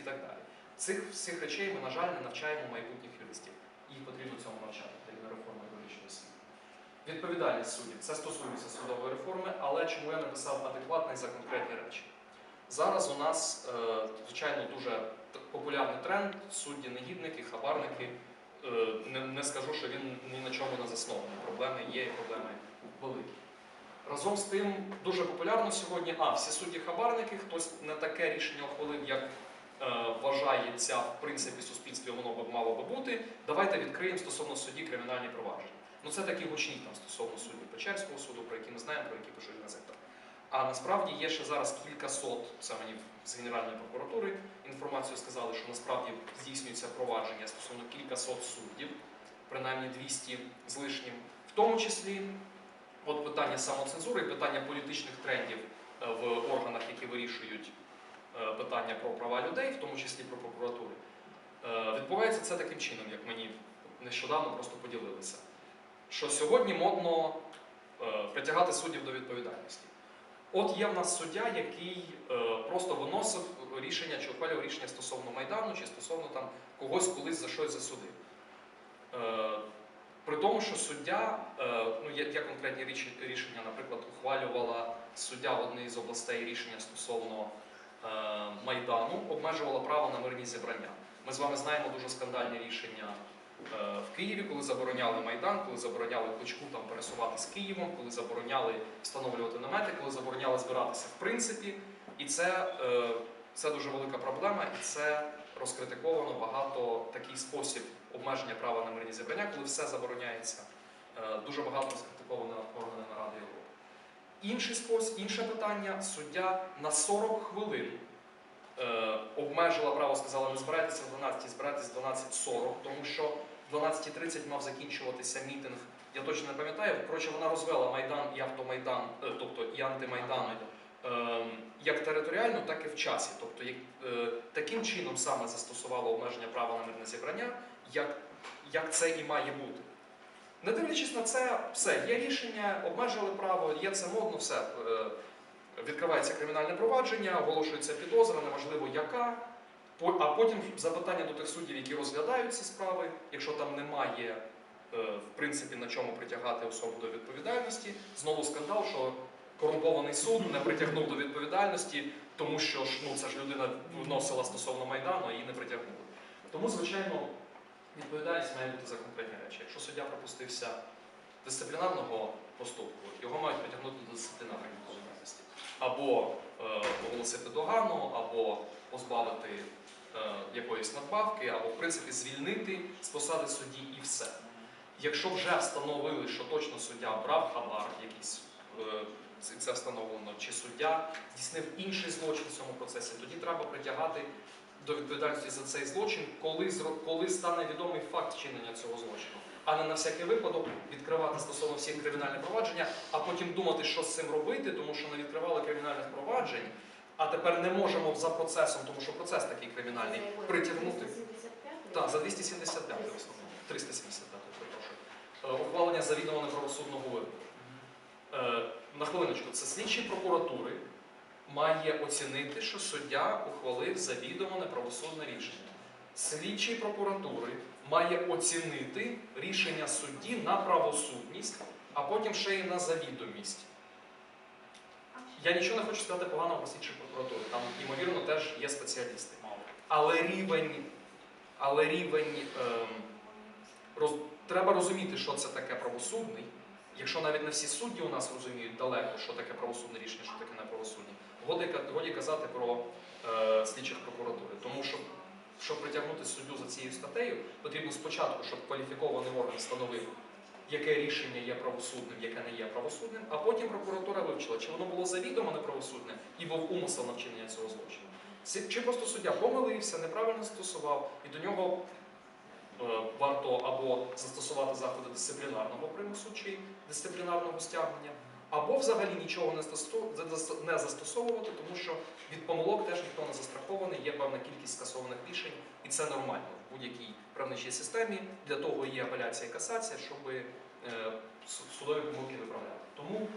і так далі. Цих всіх речей ми, на жаль, не навчаємо майбутніх юристів. Їх потрібно цьому навчати, для реформи вирішення освіти. Відповідальність суддів. Це стосується судової реформи, але чому я написав адекватний за конкретні речі? Зараз у нас, е, звичайно, дуже популярний тренд судді, негідники, хабарники. Е, Не, скажу, що він ні на чому не заснований. Проблеми є і проблеми великі. Разом з тим, дуже популярно сьогодні, а всі судді хабарники, хтось не таке рішення ухвалив, як е, вважається в принципі суспільстві, воно б мало би бути. Давайте відкриємо стосовно судді кримінальні провадження. Ну це такі гучні там стосовно суддів Печерського суду, про які ми знаємо, про які пишуть газета. А насправді є ще зараз кілька сот, це мені з Генеральної прокуратури інформацію сказали, що насправді здійснюється провадження стосовно кілька сот суддів, принаймні 200 з лишнім, в тому числі от питання самоцензури, питання політичних трендів е, в органах, які вирішують питання про права людей, в тому числі про прокуратури. Е, Відбувається це таким чином, як мені нещодавно просто поділилися. Що сьогодні модно е, притягати суддів до відповідальності. От є в нас суддя, який е, просто виносив рішення чи ухвалював рішення стосовно Майдану, чи стосовно там когось колись за щось засудив. Е, при тому, що суддя, е, ну є, є конкретні рішення, наприклад, ухвалювала суддя в одній з областей рішення стосовно е, Майдану, обмежувала право на мирні зібрання. Ми з вами знаємо дуже скандальні рішення е, в Києві, коли забороняли Майдан, коли забороняли Кличку там пересувати з Києвом, коли забороняли встановлювати намети, коли забороняли збиратися в принципі. І це, е, це дуже велика проблема, і це розкритиковано багато такий спосіб обмеження права на мирні зібрання, коли все забороняється. Е, Дуже багато розкритиковано органами Ради Європи. Інший спосіб, інше питання, суддя на 40 хвилин е, обмежила право, сказала, не збирайтеся в 12, збирайтеся в 12.40, тому що в 12.30 мав закінчуватися мітинг. Я точно не пам'ятаю. Коротше, вона розвела Майдан і автомайдан, е, тобто і антимайдан е, як територіально, так і в часі. Тобто, як, е, таким чином саме застосувала обмеження права на мирне зібрання, як, як це і має бути. Не дивлячись на це, все, є рішення, обмежили право, є це модно, все. Е, Відкривається кримінальне провадження, оголошується підозра, неважливо яка. А потім запитання до тих суддів, які розглядають ці справи, якщо там немає е, в принципі на чому притягати особу до відповідальності, знову скандал, що корумпований суд не притягнув до відповідальності, тому що ж ну це ж людина вносила стосовно майдану, а її не притягнули. Тому, звичайно, відповідальність має бути за конкретні речі. Якщо суддя припустився дисциплінарного поступку, його мають притягнути до дисциплінарної відповідальності. Або е, оголосити догану, або позбавити е, якоїсь надбавки, або в принципі звільнити з посади судді і все. Якщо вже встановили, що точно суддя брав хабар, якийсь е, це встановлено, чи суддя здійснив інший злочин в цьому процесі, тоді треба притягати до відповідальності за цей злочин, коли, коли стане відомий факт вчинення цього злочину, а не на всякий випадок відкривати стосовно всіх кримінальних провадження, а потім думати, що з цим робити, тому що не відкривали кримінальних проваджень, а тепер не можемо за процесом, тому що процес такий кримінальний, притягнути. Так, за 275 в основному. 375, перепрошую. Е, Ухвалення завідомо неправосудного вироку. Е, На хвилиночку, це слідчі прокуратури має оцінити, що суддя ухвалив завідомо неправосудне рішення. Слідчий прокуратури має оцінити рішення судді на правосудність, а потім ще й на завідомість. Я нічого не хочу сказати поганого про слідчі прокуратури. Там, ймовірно, теж є спеціалісти. Але рівень, але рівень ем, роз, треба розуміти, що це таке правосудний. Якщо навіть не всі судді у нас розуміють далеко, що таке правосудне рішення, що таке неправосудне, годі, годі казати про е, слідчих прокуратури. Тому що, щоб притягнути суддю за цією статтею, потрібно спочатку, щоб кваліфікований орган встановив, яке рішення є правосудним, яке не є правосудним, а потім прокуратура вивчила, чи воно було завідомо неправосудне і був умисел на вчинення цього злочину. Чи просто суддя помилився, неправильно застосував, і до нього варто або застосувати заходи дисциплінарного примусу чи дисциплінарного стягнення, або взагалі нічого не застосовувати, тому що від помилок теж ніхто не застрахований, є певна кількість скасованих рішень, і це нормально в будь-якій правничій системі. Для того є апеляція і касація, щоб е, судові помилки виправляти. Тому